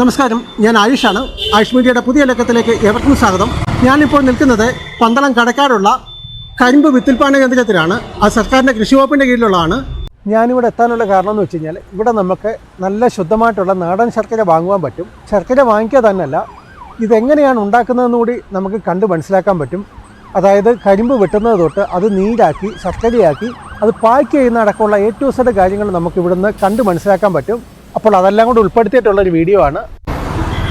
നമസ്കാരം. ഞാൻ ആയുഷാണ്. ആയുഷ് മീഡിയയുടെ പുതിയ ലക്കത്തിലേക്ക് ഏവർക്കും സ്വാഗതം. ഞാനിപ്പോൾ നിൽക്കുന്നത് പന്തളം കടക്കാടുള്ള കരിമ്പ് വിത്തുൽപാദന കേന്ദ്രത്തിലാണ്. അത് സർക്കാരിന്റെ കൃഷി വകുപ്പിന്റെ കീഴിലുള്ളതാണ്. ഞാനിവിടെ എത്താനുള്ള കാരണം എന്ന് വെച്ച് കഴിഞ്ഞാൽ ഇവിടെ നമുക്ക് നല്ല ശുദ്ധമായിട്ടുള്ള നാടൻ ശർക്കര വാങ്ങുവാൻ പറ്റും. ശർക്കര വാങ്ങിക്കുക തന്നെയല്ല ഇതെങ്ങനെയാണ് ഉണ്ടാക്കുന്നതെന്ന് കൂടി നമുക്ക് കണ്ട് മനസ്സിലാക്കാൻ പറ്റും. അതായത് കരിമ്പ് വെട്ടുന്നത് തൊട്ട് അത് നീരാക്കി ശർക്കരയാക്കി അത് പാക്ക് ചെയ്യുന്ന അടക്കമുള്ള ഏറ്റവും സെഡ് കാര്യങ്ങൾ നമുക്ക് ഇവിടുന്ന് കണ്ട് മനസ്സിലാക്കാൻ പറ്റും. അപ്പോൾ അതെല്ലാം കൂടി ഉൾപ്പെടുത്തിയിട്ടുള്ള ഒരു വീഡിയോ ആണ്.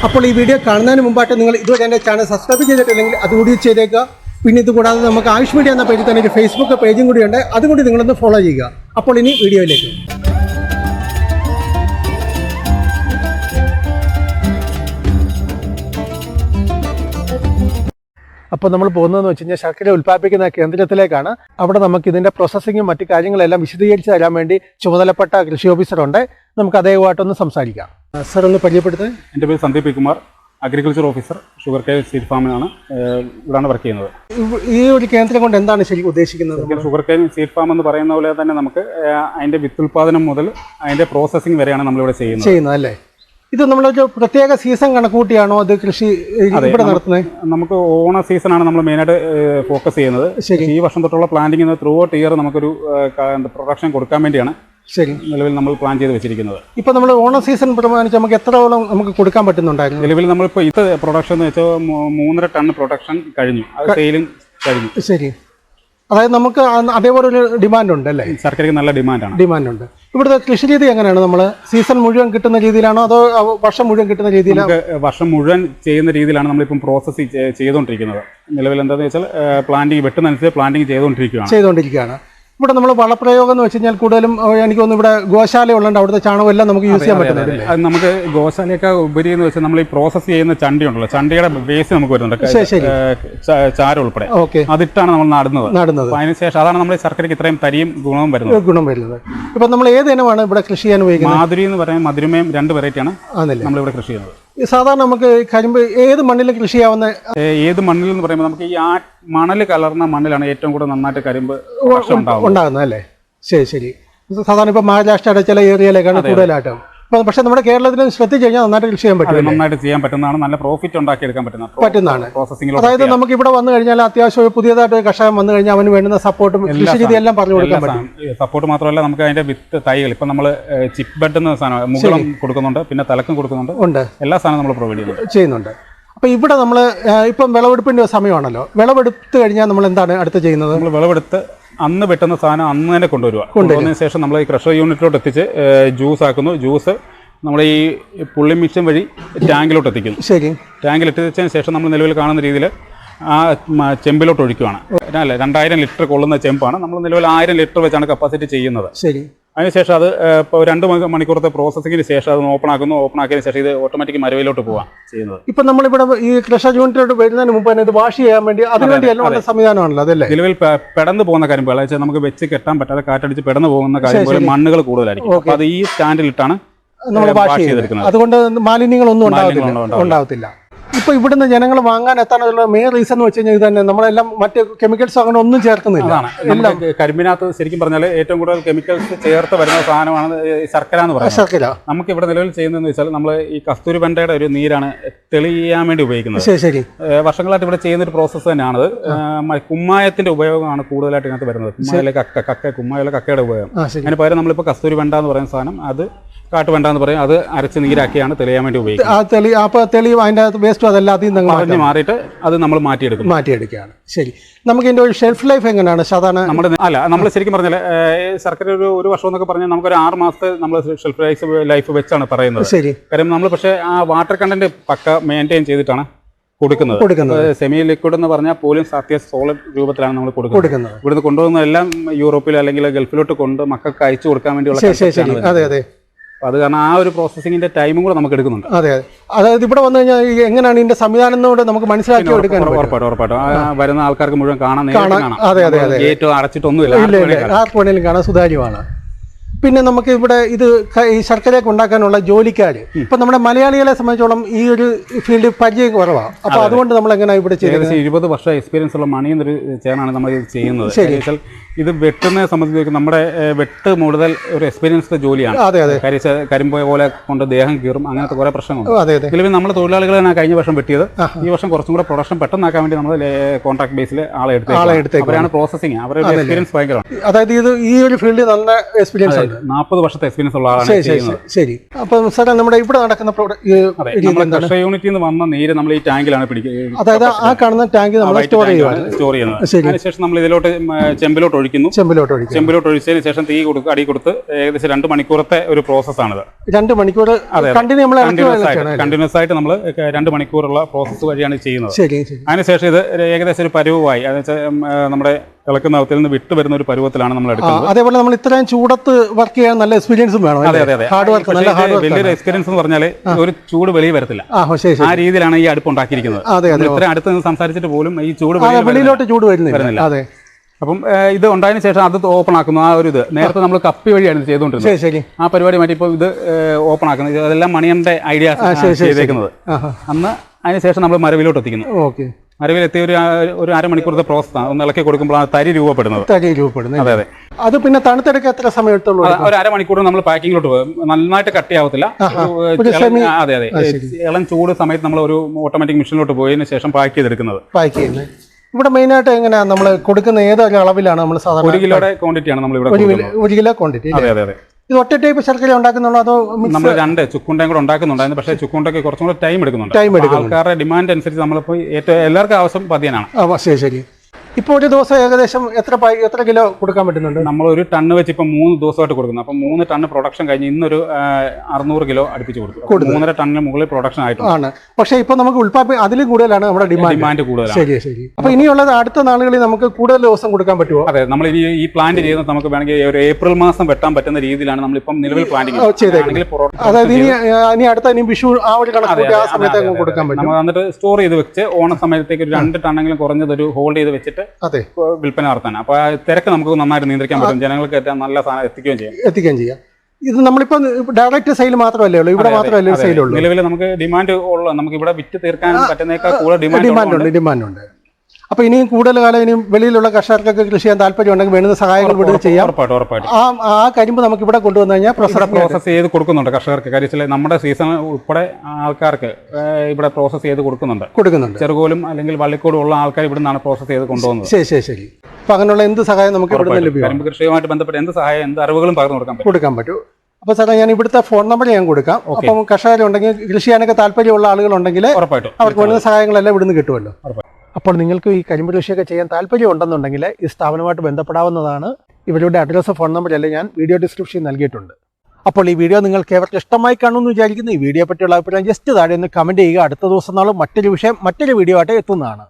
അപ്പോൾ ഈ വീഡിയോ കാണുന്നതിന് മുമ്പായിട്ട് നിങ്ങൾ ഇതുവരെ എന്റെ ചാനൽ സബ്സ്ക്രൈബ് ചെയ്തിട്ടില്ലെങ്കിൽ അതുകൂടി ചെയ്തേക്കുക. പിന്നെ ഇത് കൂടാതെ നമുക്ക് ആയുഷ് മീഡിയ എന്ന പേജിൽ തന്നെ ഒരു ഫേസ്ബുക്ക് പേജും കൂടിയുണ്ട് അതും കൂടി നിങ്ങളൊന്ന് ഫോളോ ചെയ്യുക. അപ്പോൾ ഇനി വീഡിയോയിലേക്ക്. അപ്പോൾ നമ്മൾ പോകുന്നതെന്ന് വെച്ച് കഴിഞ്ഞാൽ ശർക്കര ഉൽപ്പാദിപ്പിക്കുന്ന കേന്ദ്രത്തിലേക്കാണ്. അവിടെ നമുക്ക് ഇതിന്റെ പ്രോസസ്സിങ്ങും മറ്റു കാര്യങ്ങളെല്ലാം വിശദീകരിച്ച് തരാൻ വേണ്ടി ചുമതലപ്പെട്ട കൃഷി ഓഫീസറുണ്ട് നമുക്ക് അദ്ദേഹമായിട്ടൊന്ന് സംസാരിക്കാം. സർ ഒന്ന് പരിചയപ്പെടുത്തത് എന്റെ പേര് Sandeep Kumar agriculture officer sugar care seed ഫാമിലാണ് ഇവിടെയാണ് വർക്ക് ചെയ്യുന്നത്. ഈ ഒരു കേന്ദ്രം കൊണ്ട് എന്താണ് ശരിക്കും ഉദ്ദേശിക്കുന്നത്? ഷുഗർ കെയർ സീഡ് ഫാം എന്ന് പറയുന്ന പോലെ തന്നെ നമുക്ക് അതിന്റെ വിത്തുൽപാദനം മുതൽ അതിന്റെ പ്രോസസ്സിംഗ് വരെയാണ് നമ്മളിവിടെ ചെയ്യുന്നത്. ചെയ്യുന്നത് അല്ലേ? ഇത് നമ്മളൊരു പ്രത്യേക സീസൺ കണക്കൂട്ടിയാണോ അത് കൃഷി ഇവിടെ നടത്തുന്നത് നമുക്ക് ഓണ സീസണാണ് നമ്മൾ മെയിനായിട്ട് ഫോക്കസ് ചെയ്യുന്നത്. ഈ വർഷം തൊട്ടുള്ള പ്ലാന്റിങ് ത്രൂ ഔട്ട് ഇയർ നമുക്കൊരു പ്രൊഡക്ഷൻ കൊടുക്കാൻ വേണ്ടിയാണ്. ശരി. നിലവിൽ നമ്മൾ പ്ലാൻ ചെയ്ത് വെച്ചിരിക്കുന്നത്. ഇപ്പൊ നമ്മൾ ഓണ സീസൺ പ്രമാണിച്ച് നമുക്ക് എത്രത്തോളം നമുക്ക് കൊടുക്കാൻ പറ്റുന്നുണ്ടായിരുന്നു? നിലവിൽ നമ്മളിപ്പോൾ ഇത് പ്രൊഡക്ഷൻ എന്ന് വെച്ചാൽ മൂന്നര ടൺ പ്രൊഡക്ഷൻ കഴിഞ്ഞു. അത് സെയിലും കഴിഞ്ഞു. ശരി. അതായത് നമുക്ക് അതേപോലെ ഒരു ഡിമാൻഡ് ഉണ്ട് അല്ലേ? സർക്കാർക്ക് നല്ല ഡിമാൻഡാണ് ഡിമാൻഡ് ഉണ്ട്. ഇവിടുത്തെ കൃഷി രീതി എങ്ങനെയാണ്? നമ്മൾ സീസൺ മുഴുവൻ കിട്ടുന്ന രീതിയിലാണോ അതോ വർഷം മുഴുവൻ കിട്ടുന്ന രീതിയിലാണ് വർഷം മുഴുവൻ ചെയ്യുന്ന രീതിയിലാണ് നമ്മളിപ്പം പ്രോസസ്സ് ചെയ്തുകൊണ്ടിരിക്കുന്നത് നിലവിൽ എന്താണെന്ന് വെച്ചാൽ പ്ലാന്റിങ് വെട്ടുന്നതനുസരിച്ച് പ്ലാന്റിങ് ചെയ്തുകൊണ്ടിരിക്കുകയാണ് ചെയ്തുകൊണ്ടിരിക്കുകയാണ് ഇവിടെ നമ്മൾ വളപ്രയോഗം എന്ന് വെച്ച് കഴിഞ്ഞാൽ കൂടുതലും എനിക്ക് തോന്നുന്നു ഇവിടെ ഗോശാല ഉള്ളതുകൊണ്ട് അവിടുത്തെ ചാണകം എല്ലാം നമുക്ക് യൂസ് ചെയ്യാൻ പറ്റുന്നുണ്ട് നമുക്ക് ഗോശാലയൊക്കെ ഉപരി എന്ന് വെച്ചാൽ നമ്മൾ ഈ പ്രോസസ്സ് ചെയ്യുന്ന ചണ്ടി ഉണ്ടല്ലോ ചണ്ടിയുടെ വേസ്റ്റ് നമുക്ക് വരുന്നുണ്ട്. ചാരം ഉൾപ്പെടെ. ഓക്കെ. അതിട്ടാണ് നമ്മൾ നടുന്നത്. നടുന്നത്. അതിനുശേഷം അതാണ് നമ്മൾ ശർക്കരയ്ക്ക് ഇത്രയും തരിയും ഗുണവും വരുന്നത്. ഗുണം വരുന്നത്. ഇപ്പൊ നമ്മൾ ഏത് ഇനമാണ് ഇവിടെ കൃഷി ചെയ്യാൻ ഉപയോഗിക്കുന്നത്? മാധുരി എന്ന് പറയുന്നത് മധുരമയും രണ്ട് വെറൈറ്റിയാണ് നമ്മൾ ഇവിടെ കൃഷി ചെയ്യുന്നത്. സാധാരണ നമുക്ക് കരിമ്പ് ഏത് മണ്ണിൽ കൃഷി ചെയ്യാവുന്ന ഏത് മണ്ണിൽ എന്ന് പറയുമ്പോൾ നമുക്ക് ഈ ആ മണൽ കലർന്ന മണ്ണിലാണ് ഏറ്റവും കൂടുതൽ നന്നായിട്ട് കരിമ്പ് ഉണ്ടാകുന്നത് അല്ലേ? ശരി ശരി. സാധാരണ ഇപ്പൊ മഹാരാഷ്ട്രയുടെ ചില ഏരിയയിലേക്കാണ് കൂടുതലായിട്ടും പക്ഷെ നമ്മുടെ കേരളത്തിൽ ശ്രദ്ധിച്ചു കഴിഞ്ഞാൽ നന്നായിട്ട് കൃഷി ചെയ്യാൻ പറ്റും. നന്നായിട്ട് ചെയ്യാൻ പറ്റുന്നതാണ്. നല്ല പ്രോഫിറ്റ് ഉണ്ടാക്കിയെടുക്കാൻ പറ്റുന്ന പറ്റുന്നതാണ്. പ്രോസസിംഗ് അതായത് നമുക്ക് ഇവിടെ വന്നു കഴിഞ്ഞാൽ അത്യാവശ്യം പുതിയതായിട്ട് ഒരു കഷായം വന്നു കഴിഞ്ഞാൽ അവന് വേണ്ടുന്ന സപ്പോർട്ടും കൃഷി രീതി എല്ലാം പറഞ്ഞു കൊടുക്കാൻ പറ്റും. സപ്പോർട്ട് മാത്രമല്ല നമുക്ക് അതിന്റെ വിത്ത് തൈകൾ. ഇപ്പം നമ്മൾ ചിപ്പ് ബെഡ് എന്ന സാധനം മുകളും കൊടുക്കുന്നുണ്ട് പിന്നെ തലക്കും കൊടുക്കുന്നുണ്ട്. ഉണ്ട്. എല്ലാ സാധനവും നമ്മൾ പ്രൊവൈഡ് ചെയ്യുന്നുണ്ട്. ചെയ്യുന്നുണ്ട്. അപ്പോൾ ഇവിടെ നമ്മൾ ഇപ്പം വിളവെടുപ്പിന്റെ സമയമാണല്ലോ. വിളവെടുത്ത് കഴിഞ്ഞാൽ നമ്മൾ എന്താണ് അടുത്ത് ചെയ്യുന്നത്? നമ്മൾ വിളവെടുത്ത് അന്ന് വെട്ടുന്ന സാധനം അന്ന് തന്നെ കൊണ്ടുവരിക കൊണ്ടുവന്നതിന് ശേഷം നമ്മൾ ഈ ക്രഷർ യൂണിറ്റിലോട്ട് എത്തിച്ച് ജ്യൂസ് ആക്കുന്നു. ജ്യൂസ് നമ്മൾ ഈ പുള്ളി മിക്സൻ വഴി ടാങ്കിലോട്ട് എത്തിക്കുന്നു. ശരി. ടാങ്കിൽ എത്തിച്ചതിന് ശേഷം നമ്മൾ നിലവിൽ കാണുന്ന രീതിയിൽ ആ ചെമ്പിലോട്ട് ഒഴിക്കുകയാണ് അല്ല രണ്ടായിരം ലിറ്റർ കൊള്ളുന്ന ചെമ്പാണ്. നമ്മൾ നിലവിൽ ആയിരം ലിറ്റർ വെച്ചാണ് കപ്പാസിറ്റി ചെയ്യുന്നത്. ശരി. അതിനുശേഷം അത് ഇപ്പോൾ രണ്ട് മണി- മണിക്കൂറത്തെ പ്രോസസ്സിങ്ങിന് ശേഷം അത് ഓപ്പൺ ആക്കുന്നു. ഓപ്പൺ ആക്കിയതിന് ശേഷം ഇത് ഓട്ടോമാറ്റിക് മരവിലോട്ട് പോവാം. ചെയ്യുന്നത്. ഇപ്പം നമ്മളിവിടെ ഈ ക്രഷർ യൂണിറ്റിലോട്ട് വരുന്നതിന് മുമ്പ് തന്നെ ഇത് വാഷ് ചെയ്യാൻ വേണ്ടി അതിനുവേണ്ടി എല്ലാം സംവിധാനമാണല്ലോ അതല്ലേ? നിലവിൽ പെടന്ന് പോകുന്ന കരിമ്പുകൾ വെച്ചാൽ നമുക്ക് വെച്ച് കെട്ടാൻ പറ്റാതെ കാറ്റടിച്ച് പെടന്ന് പോകുന്ന കരിമ്പുകൾ മണ്ണുകൾ കൂടുതലായിരിക്കും. അപ്പോൾ അത് ഈ സ്റ്റാൻഡിലിട്ടാണ് നമ്മൾ വാഷ് ചെയ്തിരിക്കുന്നത് ചെയ്തെടുക്കുന്നത്. അതുകൊണ്ട് മാലിന്യങ്ങളൊന്നും ഉണ്ടാവില്ല മാലിന്യങ്ങളൊന്നും ഇപ്പൊ ഇവിടുന്ന് ജനങ്ങൾ വാങ്ങാൻ എത്താനുള്ള മെയിൻ റീസൺ എന്ന് വെച്ച് കഴിഞ്ഞാൽ ഇത് തന്നെ. നമ്മളെല്ലാം മറ്റ് കെമിക്കൽസ് അങ്ങനെ ഒന്നും ചേർക്കുന്നില്ല. എല്ലാം. കരിമ്പിനകത്ത് ശരിക്കും പറഞ്ഞാൽ ഏറ്റവും കൂടുതൽ കെമിക്കൽസ് ചേർത്ത് വരുന്ന സാധനമാണ് ശർക്കര എന്ന് പറയുന്നത്. ശർക്കര. നമുക്ക് ഇവിടെ നിലവിൽ ചെയ്യുന്നതെന്ന് വെച്ചാൽ നമ്മൾ ഈ കസ്തൂരി ബണ്ടയുടെ ഒരു നീരാണ് തെളിയാൻ വേണ്ടി ഉപയോഗിക്കുന്നത്. ശരി ശരി. വർഷങ്ങളായിട്ട് ഇവിടെ ചെയ്യുന്ന ഒരു പ്രോസസ്സ് തന്നെയാണ് കുമ്മായത്തിന്റെ ഉപയോഗമാണ് കൂടുതലായിട്ട് ഇതിനകത്ത് വരുന്നത്. കുമ്മായിലെ കക്ക കക്ക കുമ്മായിലെ കക്കയുടെ ഉപയോഗം. അതിന് പകരം നമ്മളിപ്പോൾ കസ്തൂരി ബണ്ട എന്ന് പറയുന്ന സാധനം അത് കാട്ടുവെണ്ട എന്ന് പറയും. അത് അരച്ച് നീരാക്കിയാണ് തെളിയാൻ വേണ്ടി ഉപയോഗിക്കുന്നത്. ആ തെളി അപ്പൊ തെളിയും അതിന്റെ വേസ്റ്റും അതെല്ലാം അതിൽ നിന്ന് പറഞ്ഞ് മാറിയിട്ട് അത് നമ്മൾ മാറ്റിയെടുക്കും. മാറ്റിയെടുക്കുകയാണ്. ശരി. നമുക്ക് ഇതിന്റെ ഒരു ഷെൽഫ് ലൈഫ് എങ്ങനെയാണ്? സാധാരണ നമ്മുടെ അല്ല നമ്മൾ ശരിക്കും പറഞ്ഞാൽ ശർക്കര ഒരു ഒരു വർഷം എന്നൊക്കെ പറഞ്ഞാൽ നമുക്കൊരു ആറ് മാസത്തെ നമ്മൾ ഷെൽഫ് ലൈഫ് ലൈഫ് വെച്ചാണ് പറയുന്നത്. ശരി. കാര്യം നമ്മൾ പക്ഷേ ആ വാട്ടർ കണ്ടന്റ് പക്ക മെയിന്റെയിൻ ചെയ്തിട്ടാണ് കൊടുക്കുന്നത്. കൊടുക്കുന്നത്. സെമി ലിക്വിഡ് എന്ന് പറഞ്ഞാൽ പോലും സത്യ സോളിഡ് രൂപത്തിലാണ് നമ്മൾ കൊടുക്കുന്നത്. ഇവിടുന്ന് കൊണ്ടുപോകുന്ന എല്ലാം യൂറോപ്പിൽ അല്ലെങ്കിൽ ഗൾഫിലോട്ട് കൊണ്ട് മക്കൾക്ക് അയച്ചു കൊടുക്കാൻ വേണ്ടിയുള്ള അതെ അതെ. അത് കാരണം ആ ഒരു പ്രോസസ്സിങ്ങിന്റെ ടൈമും കൂടെ നമുക്ക് എടുക്കുന്നുണ്ട്. അതെ അതെ. അതായത് ഇവിടെ വന്നു കഴിഞ്ഞാൽ എങ്ങനെയാണ് ഇതിന്റെ സംവിധാനം എന്നൂടെ നമുക്ക് മനസ്സിലാക്കി എടുക്കാൻ ഉറപ്പായിട്ടും ഉറപ്പായിട്ടും വരുന്ന ആൾക്കാർക്ക് മുഴുവൻ കാണാൻ അതെ, അതെ, അതെ. ഗേറ്റ് അടച്ചിട്ടൊന്നുമില്ല ആ വേണേലും കാണാൻ സുതാര്യമാണ്. പിന്നെ നമുക്ക് ഇവിടെ ഇത് ഈ ശർക്കരയൊക്കെ ഉണ്ടാക്കാനുള്ള ജോലിക്കാര്. ഇപ്പൊ നമ്മുടെ മലയാളികളെ സംബന്ധിച്ചോളം ഈ ഒരു ഫീൽഡ് പരിചയം കുറവാണ് അപ്പോൾ അതുകൊണ്ട് നമ്മൾ എങ്ങനെയാണ് ഇവിടെ ചെയ്യുന്നത് ഇരുപത് വർഷം എക്സ്പീരിയൻസ് ഉള്ള മണി എന്നൊരു ചേനാണ് നമ്മൾ ഇത് ചെയ്യുന്നത്. ശരി. ഇത് വെട്ടുന്നതിനെ സംബന്ധിച്ച് നമ്മുടെ വെട്ട് കൂടുതൽ ഒരു എക്സ്പീരിയൻസ്ഡ് ജോലിയാണ്. അതെ അതെ. കരിച്ച കരിമ്പോയ പോലെ കൊണ്ട് ദേഹം കീറും അങ്ങനത്തെ കുറേ പ്രശ്നങ്ങളുണ്ട്. അതെ അതെ. ഇതിൽ നമ്മൾ തൊഴിലാളികൾ തന്നെ കഴിഞ്ഞ വർഷം വെട്ടിയത്. ഈ വർഷം കുറച്ചും കൂടെ പ്രൊഡക്ഷൻ പെട്ടെന്നാക്കാൻ വേണ്ടി നമ്മൾ കോൺട്രാക്ട് ബേസിൽ ആളെ എടുത്ത് ആളെ എടുത്ത്. അവരാണ് പ്രോസസ്സിങ് അവരുടെ എക്സ്പീരിയൻസ് ഭയങ്കരമാണ്. അതായത് ഇത് ഈ ഒരു ഫീൽഡിൽ നല്ല എക്സ്പീരിയൻസ് ഉണ്ട്. നാൽപ്പത് വർഷത്തെ എക്സ്പീരിയൻസ് ഉള്ള ആളാണ് ചെയ്യുന്നത്. ശരി, ശരി. അപ്പം സാറേ നമ്മുടെ ഇവിടെ നടക്കുന്ന കർഷക യൂണിറ്റിൽ നിന്ന് വന്ന നീര് നമ്മൾ ഈ ടാങ്കിലാണ് പിടിക്കുന്നത് അതായത് ആ കാണുന്ന ടാങ്ക് നമ്മൾ സ്റ്റോർ ചെയ്യുന്നത് സ്റ്റോർ ചെയ്യുന്നത്. അതിനുശേഷം നമ്മൾ ഇതിലോട്ട് ചെമ്പിലോട്ട് ഒഴിക്കുന്നു. ചെമ്പിലോട്ട് ഒഴിക്കും ചെമ്പിലോട്ട് ഒഴിച്ചതിന് ശേഷം തീ കൊടുക്കുക അടി കൊടുത്ത് ഏകദേശം രണ്ട് മണിക്കൂറത്തെ ഒരു പ്രോസസ്സാണിത്. രണ്ട് മണിക്കൂർ കണ്ടിന്യൂസ് ആയിട്ട് കണ്ടിന്യൂസ് ആയിട്ട് നമ്മൾ രണ്ട് മണിക്കൂറുള്ള പ്രോസസ്സ് വഴിയാണ് ചെയ്യുന്നത്. അതിനുശേഷം ഇത് ഏകദേശം ഒരു പരുവമായി നമ്മുടെ ഇളക്കുന്ന അവത്തിൽ നിന്ന് വിട്ടു വരുന്ന ഒരു പരുവത്തിലാണ് നമ്മൾ എടുക്കുന്നത്. അതേപോലെ നമ്മൾ ഇത്രയും ചൂടത്ത് വർക്ക് ചെയ്യാൻ നല്ല എക്സ്പീരിയൻസും വേണം അതെ അതെ ഹാർഡ് വർക്ക് നല്ല ഹാർഡ് വർക്ക് വലിയൊരു എക്സ്പീരിയൻസ് എന്ന് പറഞ്ഞാൽ ഒരു ചൂട് വെളിയിൽ വരത്തില്ല. ആ രീതിയിലാണ് ഈ അടുപ്പ് ഉണ്ടാക്കിയിരിക്കുന്നത്. ഇത്രയും അടുത്ത് നിന്ന് സംസാരിച്ചിട്ട് പോലും ഈ ചൂട്. വെളിയിലോട്ട് ചൂട് വരുന്നില്ല. വരുന്നില്ല. അതെ. അപ്പം ഇത് ഉണ്ടായതിന് ശേഷം അത് ഓപ്പൺ ആക്കുന്നു. ആ ഒരു ഇത്. നേരത്തെ നമ്മൾ കപ്പി വഴിയാണ് ചെയ്തുകൊണ്ടിരുന്നത്. ശരി ആ പരിപാടി മാറ്റി ഇപ്പോൾ ഇത് ഓപ്പൺ ആക്കുന്നത്. അതെല്ലാം മണിയന്റെ ഐഡിയാസ് ചെയ്തേക്കുന്നത്. അന്ന് അതിനുശേഷം നമ്മൾ മരവിലോട്ട് എത്തിക്കുന്നു. ഓക്കെ. മരവിലെത്തി ഒരു ഒരു അരമണിക്കൂറത്തെ പ്രോസസ്സാണ് ഒന്ന് ഇളക്കി കൊടുക്കുമ്പോഴാണ് തരി രൂപപ്പെടുന്നത്. തരി രൂപപ്പെടുന്നത്. അതെ അതെ. അത് പിന്നെ തണുത്തെടുക്കാൻ എത്ര സമയം എടുത്തുള്ളൂ അത് ഒരു അരമണിക്കൂർ നമ്മൾ പാക്കിങ്ങിലോട്ട് പോകും നന്നായിട്ട് കട്ടിയാവത്തില്ല അതെ അതെ. ഇളം ചൂട് സമയത്ത് നമ്മൾ ഒരു ഓട്ടോമാറ്റിക് മെഷീനിലോട്ട് പോയതിനു ശേഷം പാക്ക് ചെയ്തെടുക്കുന്നത്. പാക്ക് ചെയ്യുന്നത്. ഇവിടെ മെയിനായിട്ട് എങ്ങനെയാ നമ്മൾ കൊടുക്കുന്ന ഏതൊരു അളവിലാണ് നമ്മൾ സാധാരണ ഒരു കിലോയുടെ ക്വാണ്ടിറ്റിയാണ് നമ്മൾ ഇവിടെ ഒരു കൊടുക്കുന്നത്. കിലോ ഒരു കിലോ ക്വാണ്ടിറ്റി അതെ അതെ അതെ. ഇത് ഒറ്റ ടൈപ്പ് ശർക്കര ഉണ്ടാക്കുന്നുള്ളൂ അതോ mix- നമ്മൾ രണ്ട് ചുക്കുണ്ടയും കൂടെ ഉണ്ടാക്കുന്നുണ്ടായിരുന്നു പക്ഷേ ചുക്കുണ്ടൊക്കെ കുറച്ചും കൂടെ ടൈം എടുക്കുന്നുണ്ട്. ടൈം എടുക്കുന്നുണ്ട്. ആൾക്കാരുടെ ഡിമാൻഡ് അനുസരിച്ച് നമ്മളിപ്പോൾ ഏറ്റവും എല്ലാവർക്കും ആവശ്യം പതിയനാണ്. ആ ശരി ശരി. ഇപ്പോൾ ഒരു ദിവസം ഏകദേശം എത്ര എത്ര കിലോ കൊടുക്കാൻ പറ്റുന്നുണ്ട്? നമ്മൾ ഒരു ടണ്ണ് വെച്ച് ഇപ്പം മൂന്ന് ദിവസമായിട്ട് കൊടുക്കുന്നു. അപ്പം മൂന്ന് ടണ്ണ് പ്രൊഡക്ഷൻ കഴിഞ്ഞ് ഇന്നൊരു അറുന്നൂറ് കിലോ അടുപ്പിച്ച് കൊടുക്കും മൂന്നര ടണ്ണിന് മുകളിൽ പ്രൊഡക്ഷൻ ആയിട്ടുണ്ട്. ആണ്. പക്ഷേ ഇപ്പോൾ നമുക്ക് ഉൽപ്പാദന അതിലും കൂടുതലാണ് നമ്മുടെ ഡിമാൻഡ് ഡിമാൻഡ് കൂടുതലാണ്. ശരി ശരി. അപ്പോൾ ഇനിയുള്ളത് അടുത്ത നാളുകളിൽ നമുക്ക് കൂടുതൽ ദിവസം കൊടുക്കാൻ പറ്റുമോ? അതെ നമ്മൾ ഇനി ഈ പ്ലാന്റ് ചെയ്യുന്നത് നമുക്ക് വേണമെങ്കിൽ ഒരു ഏപ്രിൽ മാസം വെട്ടാൻ പറ്റുന്ന രീതിയിലാണ് നമ്മളിപ്പം നിലവിൽ പ്ലാന്റ് ഓ, ചെയ്തേക്കുന്നത്. അതായത് ഇനി ഇനി അടുത്ത ഇനി വിഷു ആ ഒരു കണക്ക് ആ സമയത്ത് കൊടുക്കാൻ പറ്റും. നമ്മൾ എന്നിട്ട് സ്റ്റോർ ചെയ്ത് വെച്ച് ഓണ സമയത്തേക്ക് ഒരു രണ്ട് ടണ്ണെങ്കിലും കുറഞ്ഞത് ഒരു ഹോൾഡ് ചെയ്ത് വെച്ചിട്ട് അതെ. വിൽപ്പന നടത്താൻ അപ്പൊ തിരക്ക് നമുക്ക് നന്നായിട്ട് നിയന്ത്രിക്കാൻ പറ്റും. ജനങ്ങൾക്ക് ഏറ്റവും നല്ല സാധനം എത്തിക്കുകയും ചെയ്യാം. എത്തിക്കുകയും ചെയ്യാം. ഇത് നമ്മളിപ്പോ ഡയറക്റ്റ് സെയിൽ മാത്രമല്ലേ ഉള്ളൂ? ഇവിടെ മാത്രമല്ലേ സെയിൽ ഉള്ളൂ? നിലവിൽ നമുക്ക് ഡിമാൻഡ് ഉള്ളൂ നമുക്ക് ഇവിടെ വിറ്റ് തീർക്കാൻ പറ്റുന്നേക്കാൾ കൂടുതൽ ഡിമാൻഡ് ഡിമാൻഡ് ഉണ്ട് ഡിമാൻഡ് ഉണ്ട്. അപ്പൊ ഇനിയും കൂടുതൽ കാലം ഇനിയും വെളിയിലുള്ള കർഷകർക്കൊക്കെ കൃഷി ചെയ്യാൻ താല്പര്യം ഉണ്ടെങ്കിൽ വേണ്ടുന്ന സഹായങ്ങൾ ഇവിടെ ചെയ്യാം. ഉറപ്പായിട്ടും ഉറപ്പായിട്ടും. ആ ആ കരിമ്പ് നമുക്ക് ഇവിടെ കൊണ്ടുവന്നു കഴിഞ്ഞാൽ പ്രോസസ് പ്രോസസ്സ് ചെയ്ത് കൊടുക്കുന്നുണ്ട് കർഷകർക്ക്. കാര്യം നമ്മുടെ സീസൺ ഉൾപ്പെടെ ആൾക്കാർക്ക് ഇവിടെ പ്രോസസ്സ് ചെയ്ത് കൊടുക്കുന്നുണ്ട്. കൊടുക്കുന്നുണ്ട്. ചെറുകോലും അല്ലെങ്കിൽ വള്ളിക്കോടും ഉള്ള ആൾക്കാർ ഇവിടെ നിന്നാണ് പ്രോസസ്സ് ചെയ്ത് കൊണ്ടുപോകുന്നത്. ശരി ശരി ശരി. അപ്പോൾ അങ്ങനെയുള്ള എന്ത് സഹായം നമുക്ക് ഇവിടെ. ലഭ്യമാണ്? കരിമ്പ് കൃഷിയുമായിട്ട് ബന്ധപ്പെട്ട് എന്ത് സഹായം എന്ത് അറിവുകളും പകർന്നു കൊടുക്കാൻ പറ്റും. കൊടുക്കാൻ പറ്റും. അപ്പോൾ സാറേ ഞാൻ ഇവിടുത്തെ ഫോൺ നമ്പർ ഞാൻ കൊടുക്കാം. അപ്പം കർഷകരുണ്ടെങ്കിൽ കൃഷി ചെയ്യാനൊക്കെ താല്പര്യമുള്ള ആളുകളുണ്ടെങ്കിൽ ഉറപ്പായിട്ടും. അവർക്ക് വേണ്ട സഹായങ്ങളെല്ലാം ഇവിടുന്ന് കിട്ടുമല്ലോ. ഉറപ്പായിട്ടും. അപ്പോൾ നിങ്ങൾക്ക് ഈ കരിമ്പ് കൃഷിയൊക്കെ ചെയ്യാൻ താല്പര്യം ഉണ്ടെന്നുണ്ടെങ്കിൽ ഈ സ്ഥാപനമായിട്ട് ബന്ധപ്പെടാവുന്നതാണ്. ഇവരുടെ അഡ്രസ്സ് ഫോൺ നമ്പർ നമ്പറെല്ലാം ഞാൻ വീഡിയോ ഡിസ്ക്രിപ്ഷനിൽ നൽകിയിട്ടുണ്ട്. അപ്പോൾ ഈ വീഡിയോ നിങ്ങൾക്ക് ഏവർക്ക് ഇഷ്ടമായി കാണുമെന്ന് വിചാരിക്കുന്നു. ഈ വീഡിയോ പറ്റിയുള്ള അഭിപ്രായം ജസ്റ്റ് താഴെ ഒന്ന് കമന്റ് ചെയ്യുക. അടുത്ത ദിവസം നാളും മറ്റൊരു വിഷയം മറ്റൊരു വീഡിയോ ആയിട്ട് എത്തുന്നതാണ്.